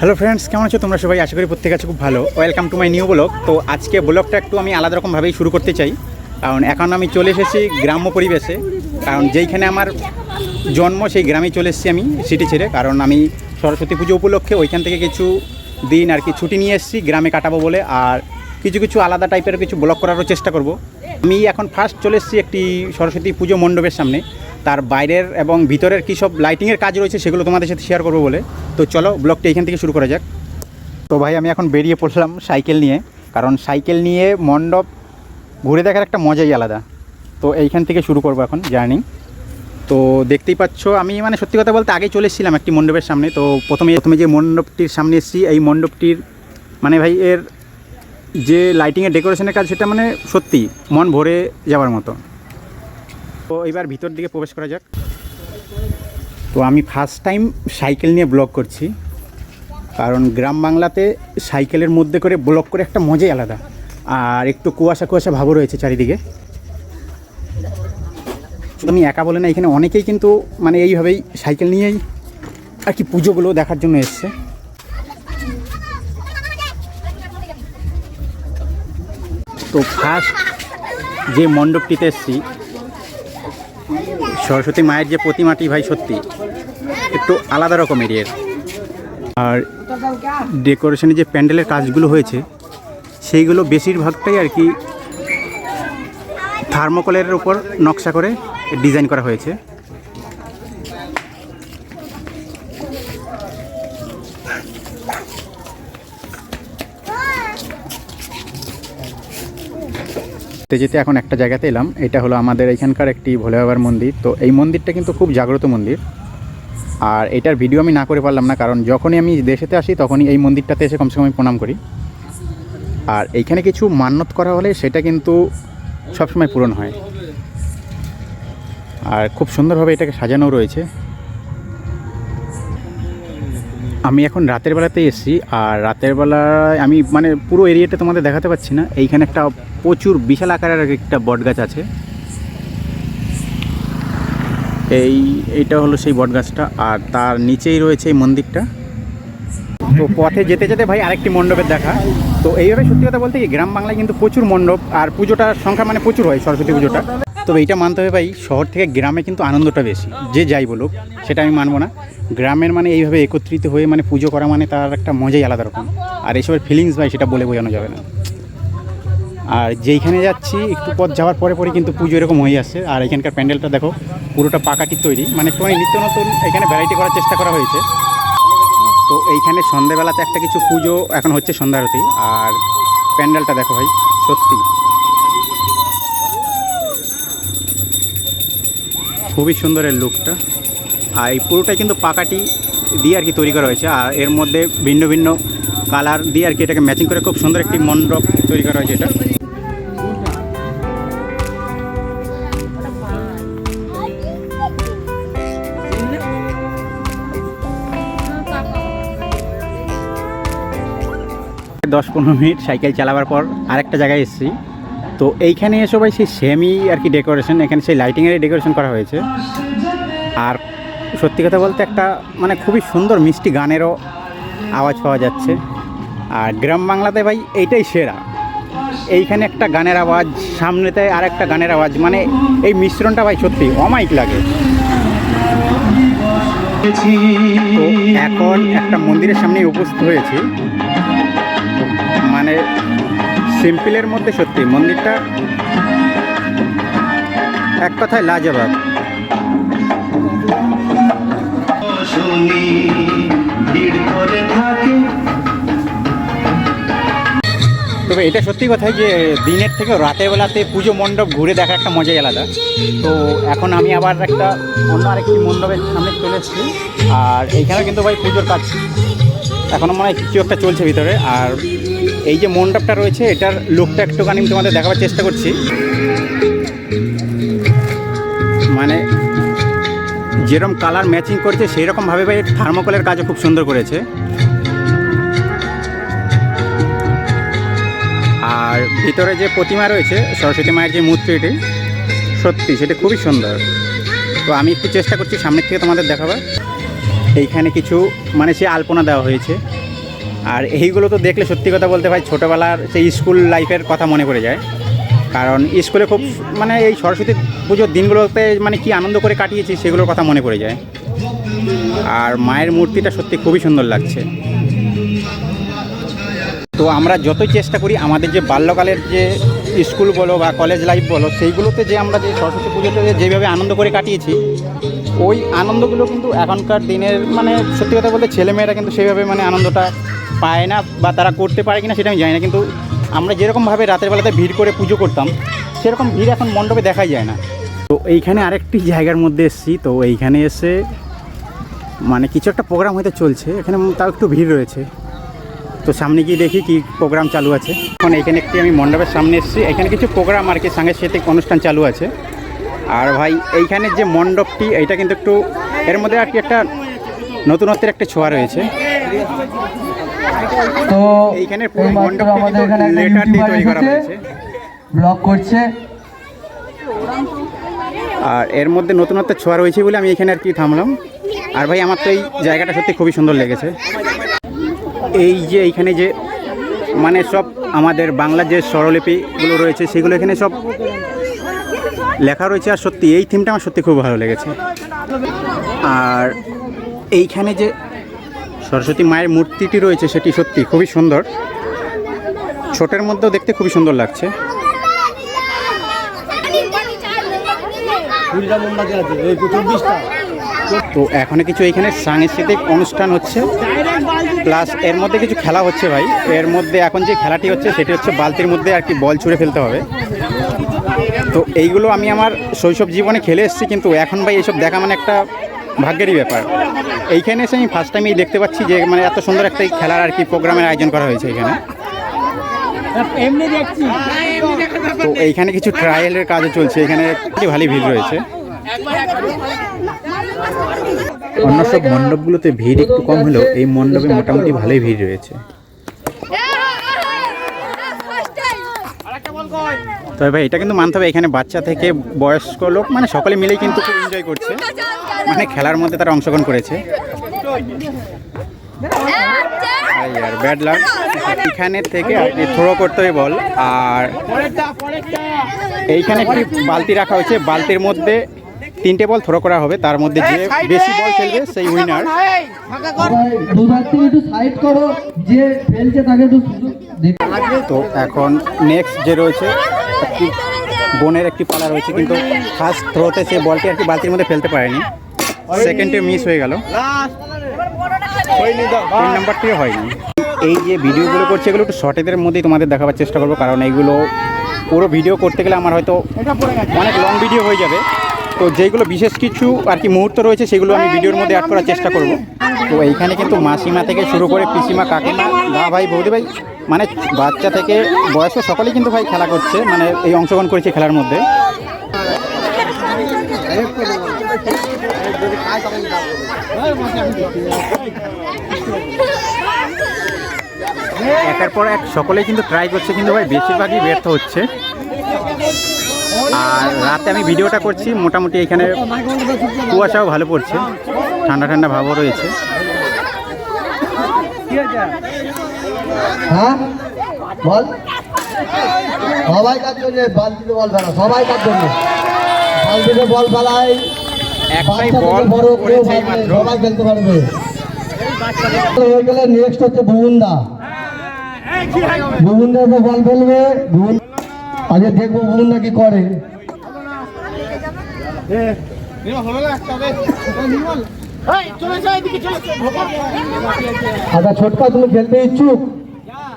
Hello friends কেমন আছো? তোমরা সবাই? আশা করি প্রত্যেক আছে খুব ভালো। Welcome to my new blog তো আজকে ব্লগটা একটু আমি আলাদা রকমভাবেই শুরু করতে চাই। কারণ এখন আমি চলে এসেছি গ্রাম্য পরিবেশে। কারণ যেইখানে আমার জন্ম, সেই গ্রামে চলে এসেছি আমি সিটি ছেড়ে। কারণ আমি সরস্বতী পুজো উপলক্ষে ওইখান থেকে কিছু দিন আর কি ছুটি নিয়ে এসেছি, গ্রামে কাটাবো বলে। আর কিছু কিছু আলাদা টাইপের কিছু ব্লগ করারও চেষ্টা করব। আমি এখন ফার্স্ট চলে এসেছি একটি সরস্বতী পুজো মণ্ডপের সামনে। তার বাইরের এবং ভিতরের কী সব লাইটিংয়ের কাজ রয়েছে সেগুলো তোমাদের সাথে শেয়ার করব বলে। তো চলো ব্লগটা এখান থেকে শুরু করা যাক। তো ভাই, আমি এখন বেরিয়ে পড়লাম সাইকেল নিয়ে। কারণ সাইকেল নিয়ে মণ্ডপ ঘুরে দেখার একটা মজাই আলাদা। তো এইখান থেকে শুরু করব এখন জার্নি। তো দেখতেই পাচ্ছ, আমি মানে সত্যি কথা বলতে আগে চলে এসেছিলাম একটি মণ্ডপের সামনে। তো প্রথমে প্রথমে যে মণ্ডপটির সামনে এসেছি, এই মণ্ডপটির মানে ভাই, এর যে লাইটিংয়ের ডেকোরেশনের কাজ, সেটা মানে সত্যি মন ভরে যাওয়ার মতো। তো এবার ভিতর দিকে প্রবেশ করা যাক। তো আমি ফার্স্ট টাইম সাইকেল নিয়ে ব্লগ করছি। কারণ গ্রাম বাংলাতে সাইকেলের মধ্যে করে ব্লগ করে একটা মজাই আলাদা। আর একটু কুয়াশা কুয়াশা ভাবও রয়েছে চারিদিকে। আমি একা বলে না, এখানে অনেকেই কিন্তু মানে এইভাবেই সাইকেল নিয়েই আর কি পুজোগুলো দেখার জন্য এসছে। তো ফার্স্ট যে মণ্ডপটিতে এসছি, সরস্বতী মায়ের যে প্রতিমাটি ভাই সত্যি একটু আলাদা রকমের এর আর ডেকোরেশনে যে প্যান্ডেলের কাজগুলো হয়েছে, সেইগুলো বেশিরভাগটাই আর কি থার্মোকলের উপর নকশা করে ডিজাইন করা হয়েছে। যেতে যেতে এখন একটা জায়গাতে এলাম। এটা হলো আমাদের এখানকার একটি ভোলে বাবার মন্দির। তো এই মন্দিরটা কিন্তু খুব জাগ্রত মন্দির। আর এটার ভিডিও আমি না করে পারলাম না, কারণ যখনই আমি দেশেতে আসি, তখনই এই মন্দিরটাতে এসে কমসে কম আমি প্রণাম করি। আর এইখানে কিছু মান্যত করা হলে সেটা কিন্তু সবসময় পূরণ হয়। আর খুব সুন্দরভাবে এটাকে সাজানো রয়েছে। আমি এখন রাতের বেলাতেই এসেছি, আর রাতের বেলায় আমি মানে পুরো এরিয়াটা তোমাদের দেখাতে পাচ্ছি না। এইখানে একটা প্রচুর বিশাল আকারের একটা বট গাছ আছে। এই, এইটা হলো সেই বট গাছটা আর তার নিচেই রয়েছে এই মন্দিরটা। তো পথে যেতে যেতে ভাই আরেকটি মণ্ডপের দেখা। তো এইভাবে সত্যি কথা বলতে কি, গ্রাম বাংলায় কিন্তু প্রচুর মণ্ডপ, আর পুজোটার সংখ্যা মানে প্রচুর হয় সরস্বতী পুজোটা। তবে এইটা মানতে হবে ভাই, শহর থেকে গ্রামে কিন্তু আনন্দটা বেশি। যে যাই বলুক, সেটা আমি মানবো না। গ্রামের মানে এইভাবে একত্রিত হয়ে মানে পুজো করা মানে তার একটা মজাই আলাদা রকম। আর এইসবের ফিলিংস ভাই, সেটা বলে বোঝানো যাবে না। আর যেইখানে যাচ্ছি, একটু পথ যাওয়ার পরে পরে কিন্তু পুজো এরকম হয়ে আসছে আর এখানকার প্যান্ডেলটা দেখো, পুরোটা পাকাটির তৈরি। মানে একটুখানি নিত্য নতুন, এখানে ভ্যারাইটি করার চেষ্টা করা হয়েছে। তো এইখানে সন্ধেবেলাতে একটা কিছু পুজো এখন হচ্ছে সন্ধ্যারতি আর প্যান্ডেলটা দেখো ভাই, সত্যি। খুবই সুন্দর এর লুকটা আর এই পুরোটাই কিন্তু পাকাটি দিয়ে আর কি তৈরি করা হয়েছে। আর এর মধ্যে ভিন্ন ভিন্ন কালার দিয়ে আর কি এটাকে ম্যাচিং করে খুব সুন্দর একটি মণ্ডপ তৈরি করা হয়েছে এটা। দশ পনেরো মিনিট সাইকেল চালাবার পর আরেকটা জায়গায় এসেছি। তো এইখানে এসে ভাই সেই সেমই আর কি ডেকোরেশন এখানে সেই লাইটিংয়ের ডেকোরেশন করা হয়েছে। আর সত্যি কথা বলতে একটা মানে খুবই সুন্দর মিষ্টি গানেরও আওয়াজ পাওয়া যাচ্ছে। আর গ্রাম বাংলাতে ভাই এইটাই সেরা। এইখানে একটা গানের আওয়াজ, সামনেতে আর একটা গানের আওয়াজ মানে এই মিশ্রণটা ভাই সত্যি অমাইক লাগে। এখন একটা মন্দিরের সামনে উপস্থিত হয়েছি। মানে সিম্পলের মধ্যে সত্যি মন্দিরটা এক কথায় লাজবাব। তবে এটা সত্যি কথাই যে দিনের থেকে রাতের বেলাতে পুজো মণ্ডপ ঘুরে দেখা একটা মজাই আলাদা। তো এখন আমি আবার একটা অন্য আরেকটি মণ্ডপের সামনে চলে এসেছি। আর এইখানেও কিন্তু ভাই পুজোর কাজ এখনও মনে হয় কিছু একটা চলছে ভিতরে। আর এই যে মণ্ডপটা রয়েছে, এটার লোকটা একটুখানি আমি তোমাদের দেখাবার চেষ্টা করছি। মানে যেরকম কালার ম্যাচিং করছে সেই রকমভাবে ভাই থার্মোকলের কাজও খুব সুন্দর করেছে। আর ভিতরে যে প্রতিমা রয়েছে, সরস্বতী মায়ের যে মূর্তিটি সত্যি সেটা খুবই সুন্দর। তো আমি একটু চেষ্টা করছি সামনের থেকে তোমাদের দেখাবার। এইখানে কিছু মানে সে আলপনা দেওয়া হয়েছে। আর এইগুলো তো দেখলে সত্যি কথা বলতে ভাই, ছোটোবেলার সেই স্কুল লাইফের কথা মনে পড়ে যায়। কারণ স্কুলে খুব মানে এই সরস্বতী পুজোর দিনগুলোতে মানে কি আনন্দ করে কাটিয়েছি, সেগুলোর কথা মনে পড়ে যায়। আর মায়ের মূর্তিটা সত্যি খুবই সুন্দর লাগছে। তো আমরা যতই চেষ্টা করি, আমাদের যে বাল্যকালের যে স্কুল বলো বা কলেজ লাইফ বলো, সেইগুলোতে যে আমরা যে সরস্বতী পুজোতে যেভাবে আনন্দ করে কাটিয়েছি ওই আনন্দগুলো কিন্তু এখনকার দিনের মানে সত্যি কথা বলতে ছেলেমেয়েরা কিন্তু সেইভাবে মানে আনন্দটা পায় না বা তারা করতে পারে কিনা সেটা আমি জানি না। কিন্তু আমরা যেরকমভাবে রাতের বেলাতে ভিড় করে পুজো করতাম, সেরকম ভিড় এখন মণ্ডপে দেখাই যায় না। তো এইখানে আরেকটি জায়গার মধ্যে এসেছি, তো এইখানে এসে মানে কিছু একটা প্রোগ্রাম হয়তো চলছে, এখানে তাও একটু ভিড় রয়েছে। তো সামনে গিয়ে দেখি কি প্রোগ্রাম চালু আছে। এখন এখানে একটি আমি মণ্ডপের সামনে এসেছি, এখানে কিছু প্রোগ্রাম আর কি সাংস্কৃতিক অনুষ্ঠান চালু আছে। আর ভাই এইখানে যে মণ্ডপটি এইটা কিন্তু একটু এর মধ্যে আর কি একটা নতুনত্বের একটা ছোঁয়া রয়েছে। তো এইখানে পুরো মণ্ডপটি কিন্তু লেটার দিয়ে তৈরি করা হয়েছে। ব্লগ করছে। আর এর মধ্যে নতুনত্বের ছোঁয়া রয়েছে বলে আমি এখানে আর কি থামলাম। আর ভাই আমার তো এই জায়গাটা সত্যি খুবই সুন্দর লেগেছে। এই যে এইখানে যে মানে সব আমাদের বাংলার যে স্বরলিপিগুলো রয়েছে সেগুলো এখানে সব লেখা রয়েছে আর সত্যি এই থিমটা আমার সত্যি খুব ভালো লেগেছে। আর এইখানে যে সরস্বতী মায়ের মূর্তিটি রয়েছে সেটি সত্যি খুবই সুন্দর। ছোটের মধ্যেও দেখতে খুবই সুন্দর লাগছে। তো এখানে কিছু এইখানে সাংস্কৃতিক অনুষ্ঠান হচ্ছে। প্লাস এর মধ্যে কিছু খেলা হচ্ছে ভাই। এর মধ্যে এখন যে খেলাটি হচ্ছে সেটি হচ্ছে বালতির মধ্যে আর কি বল ছুঁড়ে ফেলতে হবে। তো এইগুলো আমি আমার শৈশব জীবনে খেলে এসেছি কিন্তু এখন ভাই এইসব দেখা মানে একটা ভাগ্যেরই ব্যাপার। এইখানে এসে আমি ফার্স্ট টাইম দেখতে পাচ্ছি যে মানে এত সুন্দর একটা এই খেলার আর কি প্রোগ্রামের আয়োজন করা হয়েছে এখানে। তো এইখানে কিছু ট্রায়ালের কাজও চলছে এখানে খুবই ভালোই ভিড় রয়েছে। অন্য সব মণ্ডপগুলোতে ভিড় একটু কম হলেও এই মণ্ডপে মোটামুটি ভালোই ভিড় রয়েছে। তবে ভাই, এটা কিন্তু মানতে হবে, এখানে বাচ্চা থেকে বয়স্ক লোক মানে সকলে মিলেই কিন্তু খুব এনজয় করছে। মানে খেলার মধ্যে তারা অংশগ্রহণ করেছে। আর ব্যাড লাক এখানে থেকে কি থ্রো করতে হবে বল আর এইখানে একটি বালতি রাখা হয়েছে। বালতির মধ্যে তিনটে বল থ্রো করা হবে, তার মধ্যে যে বেশি বল খেলবে সেই উইনার তো এখন নেক্সট যে রয়েছে একটি বোনের একটি পালা রয়েছে কিন্তু ফার্স্ট থ্রোতে সে বলটি আর কি বালতির মধ্যে ফেলতে পারেনি। সেকেন্ডে মিস হয়ে গেল। তিন নাম্বারটিও হয়নি। এই যে ভিডিওগুলো করছে এগুলো একটু শর্টেদের মধ্যেই তোমাদের দেখাবার চেষ্টা করব কারণ এইগুলো পুরো ভিডিও করতে গেলে আমার হয়তো অনেক লং ভিডিও হয়ে যাবে। তো যেগুলো বিশেষ কিছু আর কি মুহূর্ত রয়েছে, সেগুলো আমি ভিডিওর মধ্যে অ্যাড করার চেষ্টা করব। তো এইখানে কিন্তু মাসিমা থেকে শুরু করে পিসিমা, কাকিমা, দা ভাই, বৌদি ভাই মানে বাচ্চা থেকে বয়স্ক সকলেই কিন্তু ভাই খেলা করছে মানে এই অংশগ্রহণ করেছে খেলার মধ্যে। একের পর এক সকলেই কিন্তু ট্রাই করছে, কিন্তু ভাই বেশিরভাগই ব্যর্থ হচ্ছে। আর রাতে আমি ভিডিওটা করছি মোটামুটি এখানে কুয়াশাও ভালো পড়ছে ঠান্ডা ঠান্ডা ভাবও রয়েছে হ্যাঁ বল সবাই কাজ করছে বালতিতে বল ফেলা সবাই কাজ করছে বালতিতে বল একটাই বল বড় কেউ করেছে মাত্র সবাই খেলতে পারবে হয়ে গেলে নেক্সট হচ্ছে ভুবনদা তো বল ফেলবে আগে দেখব ভুবনদা কি করে। আচ্ছা ছোটকা, তুমি খেলতে ইচ্ছুক?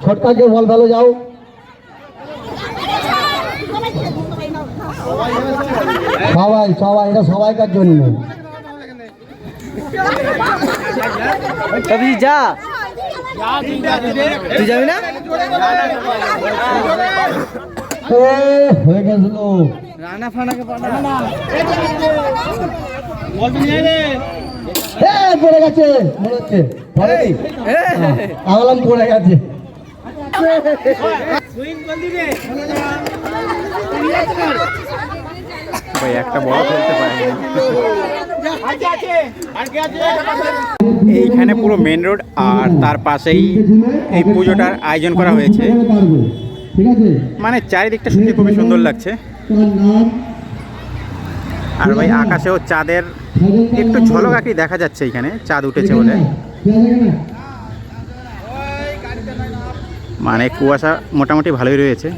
ছোটকাকে বল ভালো যাও। সবাই সবাই, এটা সবাইকার জন্য। যা। তুই যাবি না? হয়ে গেছিল রানা ফানাকে পড়ে গেছে মনে হচ্ছে। পড়ে গেছে। ভাই একটা বড় খেলতে পারেনি। এইখানে পুরো মেন রোড আর তার পাশেই এই পুজোটার আয়োজন করা হয়েছে। ঠিক আছে? মানে চারিদিকটা সত্যি খুবই সুন্দর লাগছে। আর ভাই আকাশেও চাঁদের একটু ঝলক আঁকি দেখা যাচ্ছে এখানে চাঁদ উঠেছে বলে। মানে কুয়াশা মোটামুটি ভালোই রয়েছে।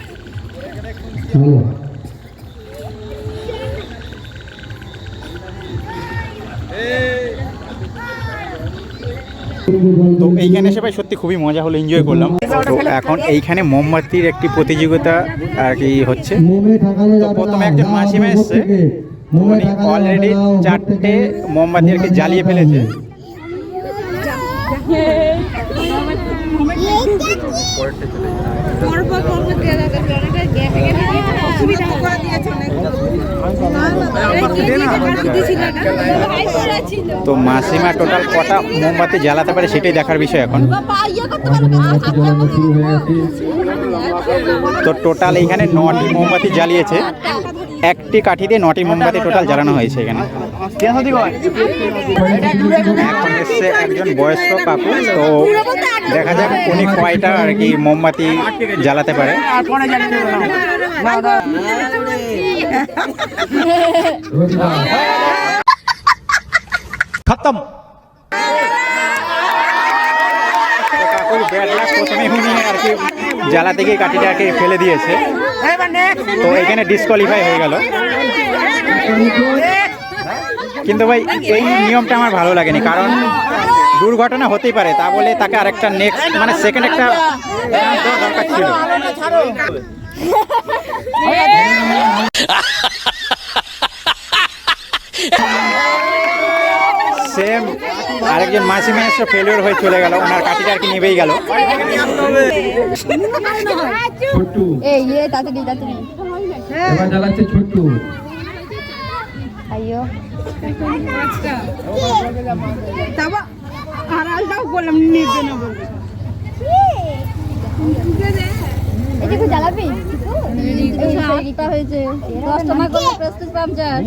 তো এইখানে এসে ভাই সত্যি খুবই মজা হলো এনজয় করলাম। তো এখন এইখানে মোমবাতির একটি প্রতিযোগিতা আর কি হচ্ছে। তো প্রথমে একজন মাসিমা এসছে উনি অলরেডি চারটে মোমবাতি আর কি জ্বালিয়ে ফেলেছে। তো মাসিমা টোটাল কটা মোমবাতি জ্বালাতে পারে সেটাই দেখার বিষয় এখন। তো টোটাল এইখানে নটি মোমবাতি জ্বালিয়েছে। একটি কাঠি দিয়ে নটি মোমবাতি টোটাল জ্বালানো হয়েছে এখন। এসছে একজন বয়স্ক কাকু তো দেখা যাক উনি কয়টা আর কি মোমবাতি জ্বালাতে পারে। খতম। কাকুর ব্যাড লাক প্রথমে উনি আর কি জ্বালাতে গিয়ে কাঠিটা আর কি ফেলে দিয়েছে। তো এখানে ডিসকোয়ালিফাই হয়ে গেল। কিন্তু ভাই এই নিয়মটা আমার ভালো লাগেনি কারণ দুর্ঘটনা হতেই পারে তা বলে তাকে আরেকটা নেক্সট মানে সেকেন্ড একটা দরকার ছিল। সেম আরেকজন মাসিমা এসে ফেলিওর হয়ে চলে গেল ওনার কাঠিটা আর কি নিভেই গেল। এই ইয়ে তাড়াতাড়ি তাড়াতাড়ি। এবার ছোট্টু। এটা কি জ্বালাবি হয়েছে দশ টাকা করে পামচার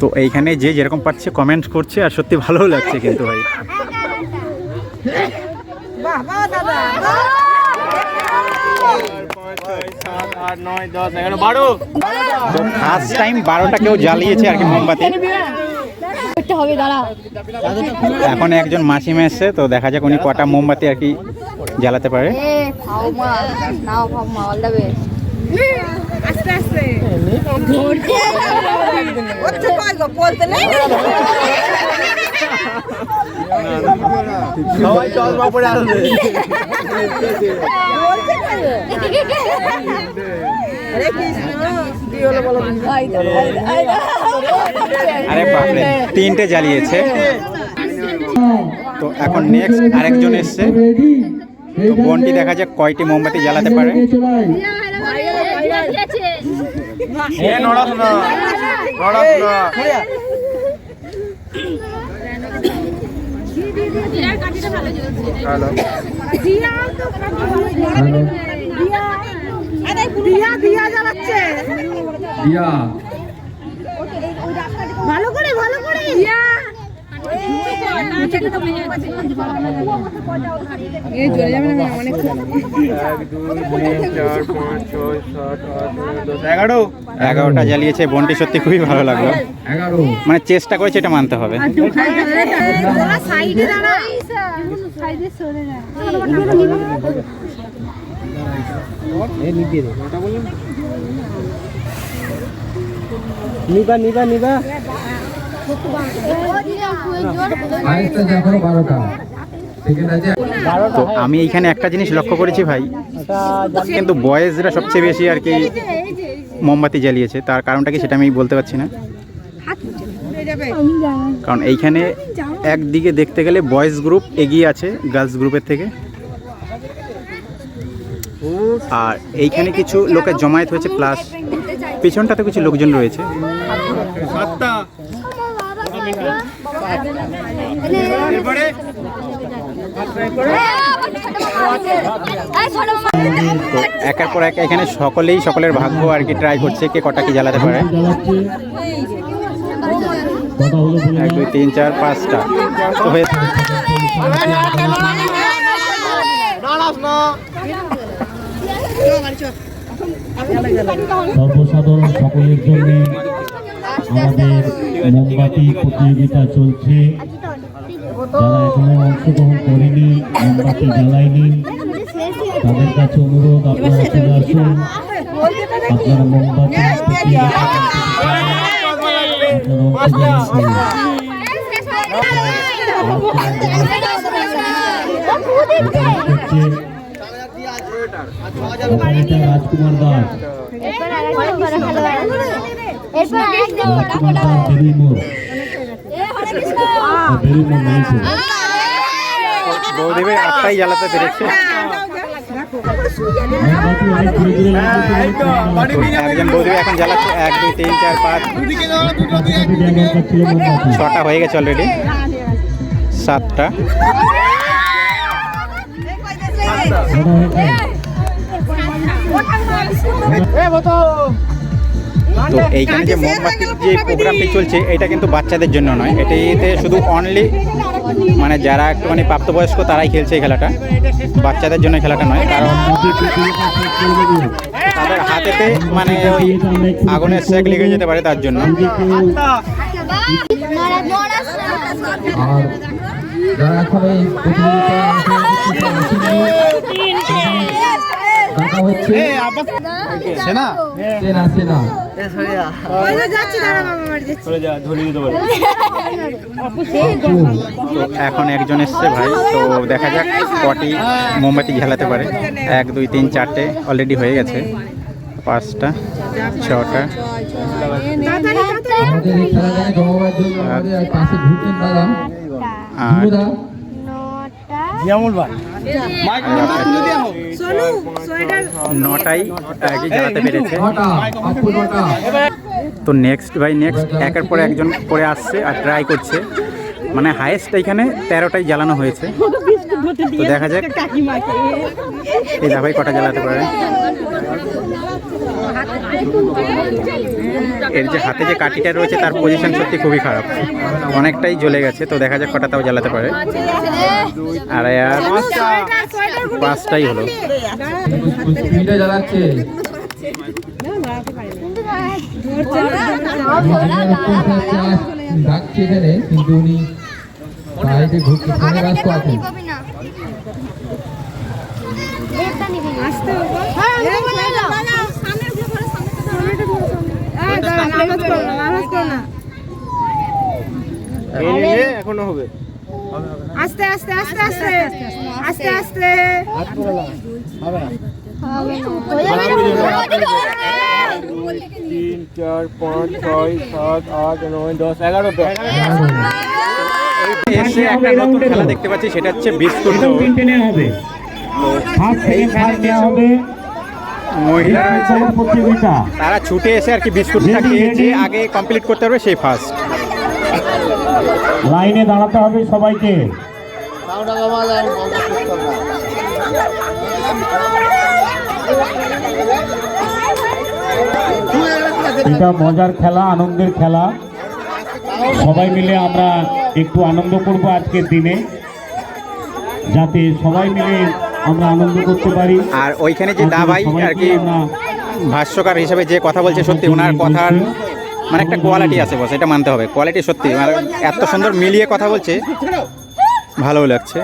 তো এইখানে যে যেরকম পাচ্ছে কমেন্ট করছে আর সত্যি ভালোও লাগছে কিন্তু ভাই। তো ফার্স্ট টাইম বারোটা কেউ জ্বালিয়েছে আর কি মোমবাতি। করতে হবে দাঁড়া এখন একজন মাসি এসছে তো দেখা যাক উনি কটা মোমবাতি আর কি জ্বালাতে পারে। আস্তে আস্তে। কয় গো বলতে নেই আরে বাপরে তিনটে জ্বালিয়েছে তো এখন নেক্সট আরেকজন এসছে বোনটি দেখা যাক কয়টি মোমবাতি জ্বালাতে পারে দিয়া। দিয়া জ্বালাচ্ছে দিয়া ভালো করে ভালো করে। দিয়া। অনেক এগারোটা জ্বালিয়েছে, বোনটি সত্যি খুবই ভালো লাগল। মানে চেষ্টা করেছে এটা মানতে হবে। সাইডে দাঁড়া সাইডে বারোটা। তো আমি এইখানে একটা জিনিস লক্ষ্য করেছি ভাই কিন্তু বয়েজরা সবচেয়ে বেশি আর কি মোমবাতি জ্বালিয়েছে। তার কারণটা কি সেটা আমি বলতে পারছি না। কারণ এইখানে একদিকে দেখতে গেলে বয়েজ গ্রুপ এগিয়ে আছে গার্লস গ্রুপের থেকে। আর এইখানে কিছু লোকের জমায়েত হয়েছে প্লাস পেছনটাতে কিছু লোকজন রয়েছে। তো একের পর এক এখানে সকলেই সকলের ভাগ্য আর কি ট্রাই করছে কে কটা কি জ্বালাতে পারে। এক, দুই, তিন, চার, পাঁচটা। সর্বসাধারণ সকলের জন্য আমাদের মোমবাতি প্রতিযোগিতা চলছে। যারা এখনও অংশগ্রহণ করেনি মোমবাতি জ্বালায়নি তাদের কাছে অনুরোধ আপনারা চলে আসুন। আপনারা মোমবাতি। করছে অপারেটর রাজকুমার দাস। রাজকুমার দাস বেবি মোড় বেবি মোড় নেই তো। বৌদেবের আটটাই জ্বালাতে পেরেছে মোমবাতি অনেক ঘুরে ঘুরে লাগছে একজন বৌদেব এখন জ্বালাচ্ছে এক দুই তিন চার পাঁচ। মোমবাতি ছটা হয়ে গেছে অলরেডি সাতটা। তো এইখানে যে মোমবাতির যে প্রোগ্রামটি চলছে এটা কিন্তু বাচ্চাদের জন্য নয়। এটিতে শুধু অনলি মানে যারা একটুখানি প্রাপ্তবয়স্ক তারাই খেলছে এই খেলাটা। বাচ্চাদের জন্য খেলাটা নয় কারণ তাদের হাতেতে মানে ওই আগুনের সেক লেগে যেতে পারে তার জন্য। আর দেখা হচ্ছে। সেনা? সেনা তো এখন একজন এসছে ভাই তো দেখা যাক কটি মোমবাতি ঝালাতে পারে। এক দুই তিন চারটে অলরেডি হয়ে গেছে। পাঁচটা ছটা। আট সোনু নটাই আগে জ্বালাতে পেরেছে। তো নেক্সট ভাই নেক্সট একের পর একজন করে আসছে আর ট্রাই করছে। মানে হায়েস্ট এখানে তেরোটাই জ্বালানো হয়েছে। তো দেখা যাক। এই দাভাই কটা জ্বালাতে পারে? এর যে হাতে যে কাঠিটা রয়েছে তার পজিশন সত্যি খুবই খারাপ। অনেকটাই জ্বলে গেছে তো দেখা যাক কটা তাও জ্বালাতে পারে। আর পাঁচটাই হলো। জ্বালাচ্ছে ডাকছে এখানে কিন্তু উনি ঘুরতে ফোনে ব্যস্ত আছেন আওয়াজ করো না আওয়াজ করো না এখনও হবে। আস্তে আস্তে আস্তে আস্তে আস্তে। আস্তে তিন চার পাঁচ ছয় সাত আট নয় দশ এগারোটা এসে একটা নতুন খেলা দেখতে পাচ্ছি সেটা হচ্ছে বিস্কুট। হবে। থার্ড নেওয়া হবে। মহিলা প্রতিযোগিতা। তারা ছুটে এসে আর কি বিস্কুটটা খেয়ে যে আগে কমপ্লিট করতে পারবে সেই ফার্স্ট লাইনে দাঁড়াতে হবে সবাইকে। এটা মজার খেলা আনন্দের খেলা। সবাই মিলে আমরা একটু আনন্দ করব আজকের দিনে। যাতে সবাই মিলে আমরা আনন্দ করতে পারি। আর ওইখানে যে দা ভাই আর কি ভাষ্যকার হিসাবে যে কথা বলছে সত্যি ওনার কথার মানে একটা কোয়ালিটি আছে বস এটা মানতে হবে। কোয়ালিটি সত্যি মানে এত সুন্দর মিলিয়ে কথা বলছে ভালো লাগছে।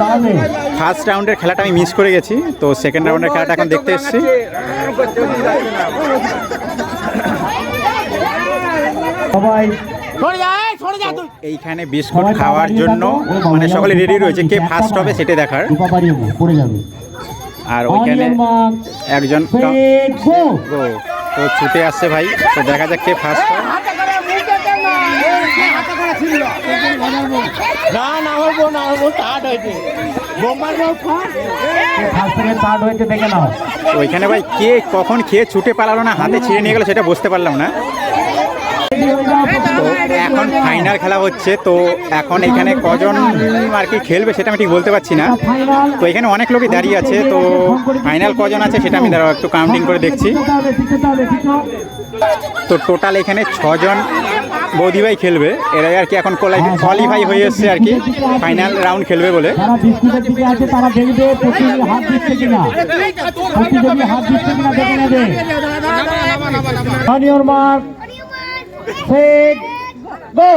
দাঁড়াবে ফার্স্ট রাউন্ডের খেলাটা আমি মিস করে গেছি তো সেকেন্ড রাউন্ডের খেলাটা এখন দেখতে এসেছি। সবাই এইখানে বিস্কুট খাওয়ার জন্য মানে সকলে রেডি রয়েছে। কে ফার্স্ট হবে সেটা দেখার। আর ওইখানে একজন তো ছুটে আসছে ভাই। তো দেখা যাক কে ফার্স্ট হয়। না। না হয়েছে। বোম্বার হয়েছে দেখে নাও। ওইখানে ভাই কে কখন খেয়ে ছুটে পালালো না হাতে ছিঁড়ে নিয়ে গেলো সেটা বুঝতে পারলাম না। তো এখন ফাইনাল খেলা হচ্ছে তো এখন এখানে কজন আর কি খেলবে সেটা আমি ঠিক বলতে পারছি না। তো এখানে অনেক লোকই দাঁড়িয়ে আছে তো ফাইনাল কজন আছে সেটা আমি দাঁড়াও একটু কাউন্টিং করে দেখছি। তো টোটাল এখানে ছজন বৌদিভাই খেলবে এরাই আর কি এখন কোয়ালিফাই হয়ে এসছে আর কি ফাইনাল রাউন্ড খেলবে বলে। যারা বিস্কুটের দিকে আছে তারা হাত সেট গো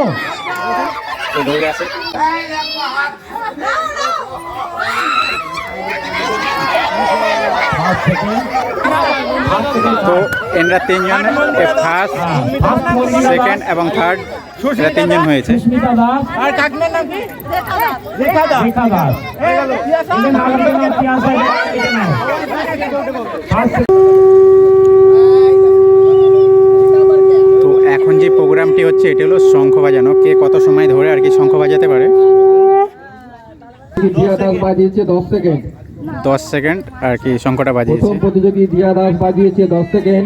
তো এনরা তিনজন ফার্স্ট সেকেন্ড এবং থার্ড এরা তিনজন হয়েছে। রেখা দাস। এটা নাও। First তো এখন যে প্রোগ্রামটি হচ্ছে এটি হলো শঙ্খ বাজানো। কে কত সময় ধরে আর কি শঙ্খ বাজাতে পারে? দশ সেকেন্ড। আর কি শঙ্খটা বাজিয়েছে। প্রথম প্রতিযোগী দিয়া দাস বাজিয়েছে দশ সেকেন্ড।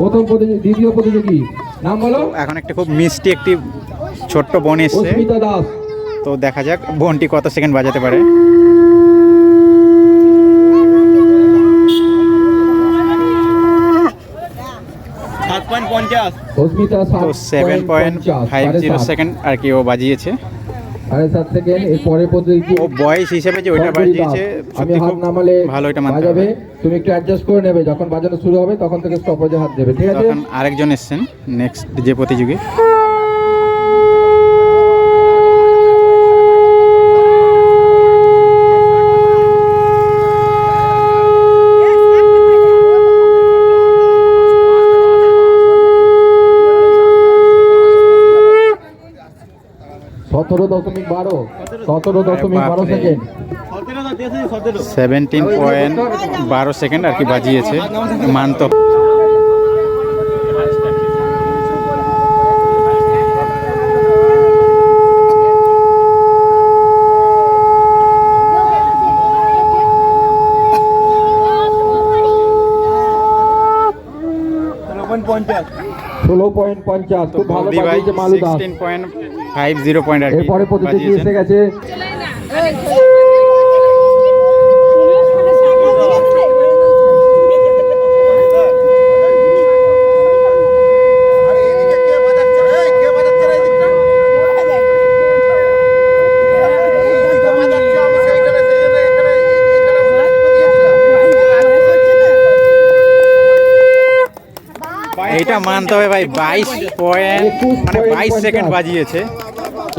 প্রথম প্রতিযোগী দ্বিতীয় প্রতিযোগী নাম বলো। এখন একটা খুব মিষ্টি একটি ছোট্ট বোন এসছে। তো দেখা যাক বোনটি কত সেকেন্ড বাজাতে পারে। তো seven point five zero second আর কি ও বাজিয়েছে। ও বয়স হিসেবে যে ওইটা বাজিয়েছে সত্যি খুব ভালো এটা মানতে বাজাবে হবে। তুমি একটু অ্যাডজাস্ট করে নেবে যখন বাজানো শুরু হবে তখন থেকে স্টপেজে হাত দেবে ঠিক আছে? আরেকজন এসছেন নেক্সট যে প্রতিযোগী সতেরো দশমিক বারো সতেরো দশমিক বারো সেকেন্ড সেভেন্টিন পয়েন্ট বারো সেকেন্ড আর কি বাজিয়েছে। মান্ত। ষোলো পয়েন্ট পঞ্চাশ। খুব ভালো পয়েন্ট ফাইভ জিরো পয়েন্ট আর এরপরে প্রতিযোগী এসে গেছে। এইটা মানতে হবে ভাই বাইশ পয়েন্ট মানে বাইশ সেকেন্ড বাজিয়েছে।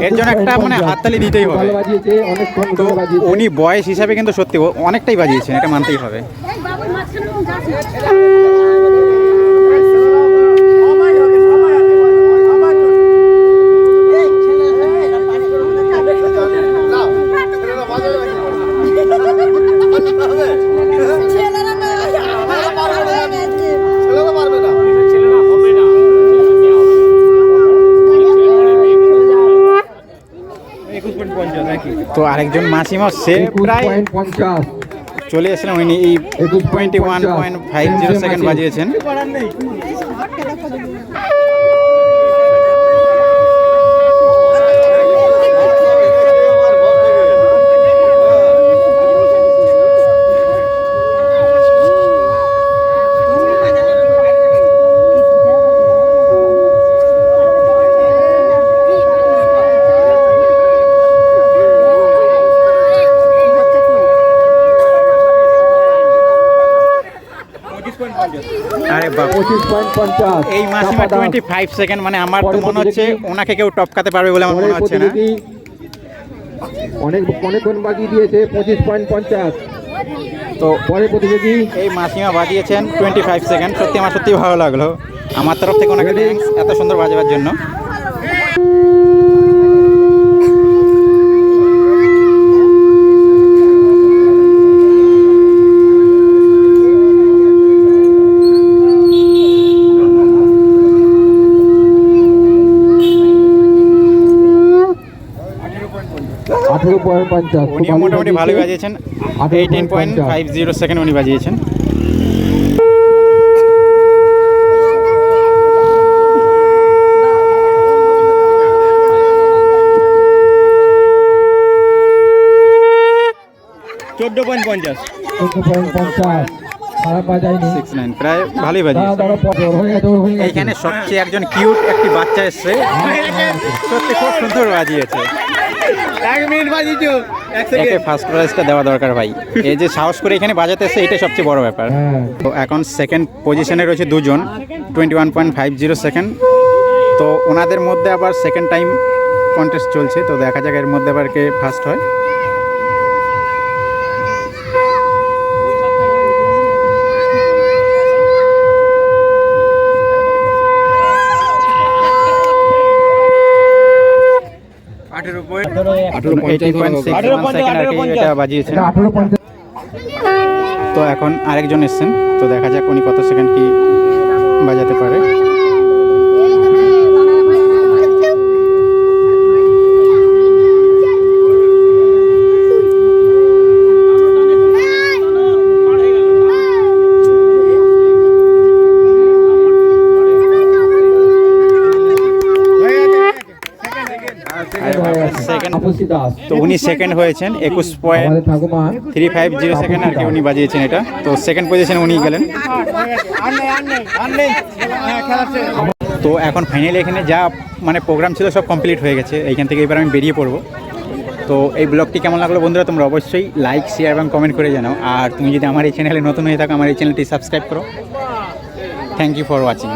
এর জন্য একটা মানে হাততালি দিতেই হবে। ভালো বাজিয়েছে অনেকক্ষণ তো উনি বয়স হিসাবে কিন্তু সত্যি অনেকটাই বাজিয়েছেন এটা মানতেই হবে। তো আরেকজন মাসিমা সে একুশ প্রায় চলে এসেছিলাম উনি এই twenty one point five zero second বাজিয়েছেন আরে বাবা পঁচিশ পয়েন্ট পঞ্চাশ এই মাসিমা টোয়েন্টি ফাইভ সেকেন্ড মানে আমার তো মনে হচ্ছে ওনাকে কেউ টপকাতে পারবে বলে আমার মনে হচ্ছে না। অনেক অনেকক্ষণ বাকি দিয়েছে পঁচিশ পয়েন্ট পঞ্চাশ তো পরে প্রতিযোগী এই মাসিমা বাজিয়েছেন টোয়েন্টি ফাইভ সেকেন্ড সত্যি আমার সত্যি ভালো লাগল। আমার তরফ থেকে ওনাকে থ্যাঙ্কস এত সুন্দর বাজাবার জন্য। আঠেরো পয়েন্ট পঞ্চাশ উনি মোটামুটি ভালোই বাজিয়েছেন। Eighteen point five zero second উনি বাজিয়েছেন। চোদ্দ পয়েন্ট পঞ্চাশ। চোদ্দ পয়েন্ট প্রায় ভালোই বাজি এখানে সবচেয়ে একজন কিউট একটি বাচ্চা এসছে। সত্যি খুব সুন্দর বাজিয়েছে। এক মিনিট বাজিয়েছো একে ফার্স্ট প্রাইজটা দেওয়া দরকার ভাই। এই যে সাহস করে এখানে বাজাতে এসছে এটাই সবচেয়ে বড় ব্যাপার। হ্যাঁ। তো এখন সেকেন্ড পজিশনে রয়েছে দুজন twenty one point five zero second তো ওনাদের মধ্যে আবার সেকেন্ড টাইম কন্টেস্ট চলছে তো দেখা যাক এর মধ্যে আবার কে ফার্স্ট হয় আঠেরো পয়েন্ট এইটিন পয়েন্ট সিক্স আঠেরো ওয়ান পঞ্চাশ, সেকেন্ড আর কি আঠেরো এটা পঞ্চাশ। বাজিয়েছেন এটা আঠেরো পঞ্চাশ তো এখন আরেকজন এসছেন তো দেখা যাক উনি কত সেকেন্ড কি বাজাতে পারে সেকেন্ড তাপসী দাস তো উনি সেকেন্ড হয়েছেন একুশ point three five zero second আর কি উনি বাজিয়েছেন এটা। তো সেকেন্ড পজিশনে উনি গেলেন। তো এখন ফাইনালি এখানে যা মানে প্রোগ্রাম ছিল সব কমপ্লিট হয়ে গেছে। এইখান থেকে এবার আমি বেরিয়ে পড়ব। তো এই ব্লগটি কেমন লাগল বন্ধুরা? তোমরা অবশ্যই লাইক শেয়ার এবং কমেন্ট করে জানাও। আর তুমি যদি আমার এই চ্যানেলে নতুন হয়ে থাকো আমার এই চ্যানেলটি সাবস্ক্রাইব করো। Thank you for watching